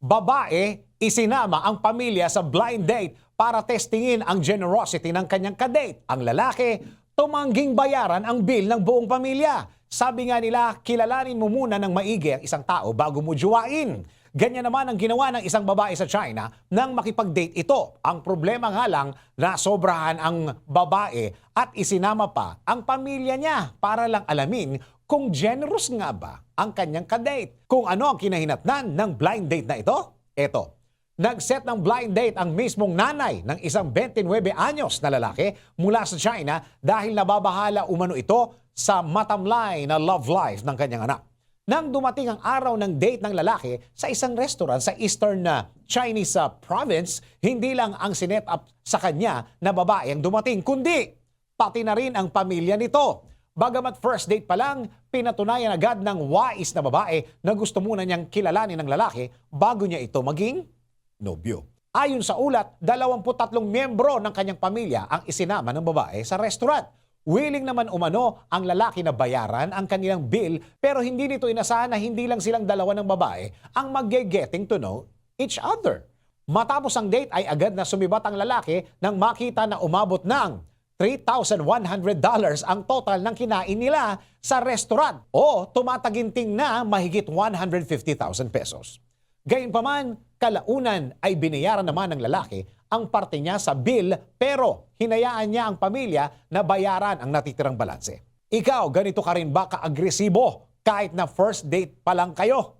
Babae, isinama ang pamilya sa blind date para testingin ang generosity ng kanyang kadate. Ang lalaki, tumangging bayaran ang bill ng buong pamilya. Sabi nga nila, kilalanin mo muna ng maigi ang isang tao bago mo juwain. Ganyan naman ang ginawa ng isang babae sa China nang makipag-date ito. Ang problema nga lang na sobrahan ang babae at isinama pa ang pamilya niya para lang alamin kung generous nga ba ang kanyang kadate. Kung ano ang kinahinatnan ng blind date na ito? Eto. Nag-set ng blind date ang mismong nanay ng isang 29 anyos na lalaki mula sa China dahil nababahala umano ito sa matamlay na love life ng kanyang anak. Nang dumating ang araw ng date ng lalaki sa isang restaurant sa eastern na Chinese uh, province, hindi lang ang sinet up sa kanya na babae ang dumating, kundi pati na rin ang pamilya nito. Bagamat first date pa lang, pinatunayan agad ng wais na babae na gusto muna niyang kilalanin ng lalaki bago niya ito maging nobyo. Ayon sa ulat, 23 miyembro ng kanyang pamilya ang isinama ng babae sa restaurant. Willing naman umano ang lalaki na bayaran ang kanilang bill pero hindi nito inasahan na hindi lang silang dalawa ng babae ang mag-getting to know each other. Matapos ang date ay agad na sumibat ang lalaki nang makita na umabot ng $3,100 ang total ng kinain nila sa restaurant o tumataginting na mahigit 150,000 pesos. Gayunpaman, kalaunan ay binayaran naman ng lalaki ang parte niya sa bill pero hinayaan niya ang pamilya na bayaran ang natitirang balanse. Ikaw, ganito ka rin ba ka-agresibo kahit na first date pa lang kayo?